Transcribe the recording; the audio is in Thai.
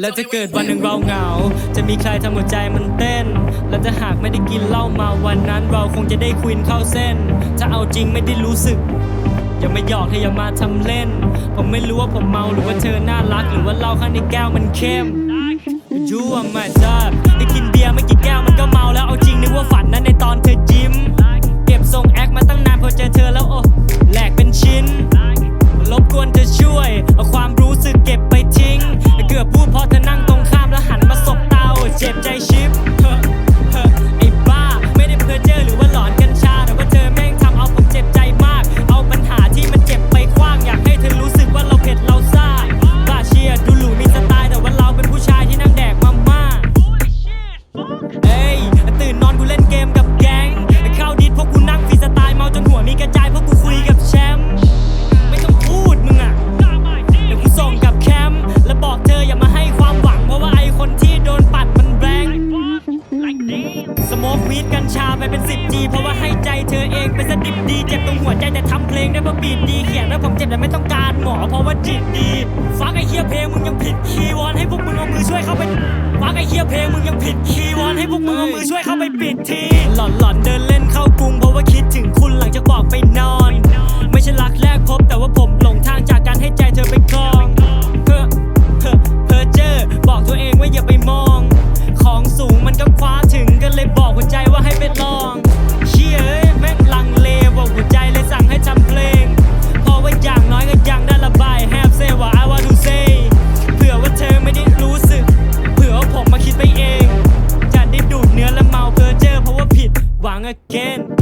แล้วถ้าเกิดวันหนึ่งเราเหงา จะมีใครทำหัวใจมันเต้น และถ้าหากไม่ได้กินเหล้ามาวันนั้น เราคงจะได้ควินเข้าเส้น ถ้าเอาจริงไม่ได้รู้สึก อย่ามาหยอกเธออย่ามาทำเล่น ผมไม่รู้ว่าผมเมาหรือว่าเธอน่ารัก หรือว่าเหล้าข้างในแก้วมันเข้มยั่วมาจับได้กินเบียร์ไม่กี่แก้วมันก็มา สโมกวีดกัญชาไปเป็น 10 G เพราะว่าให้ใจเธอเองเป็นสดิบดี เจ็บตรงหัวใจแต่ทำเพลงได้เพราะบีดดี เขียนแล้วผมเจ็บแต่ไม่ต้องการหมอเพราะว่าจิตดีฟังไอเฮียเพลงมึงยังผิดคีย์วอนให้พวกมึงเอามือช่วยเข้าไปฟังไอเฮียเพลงมึงยังผิดคีย์วอนให้พวกมึงเอามือช่วยเข้าไปปิดทีหลอนหลอนเดิน again.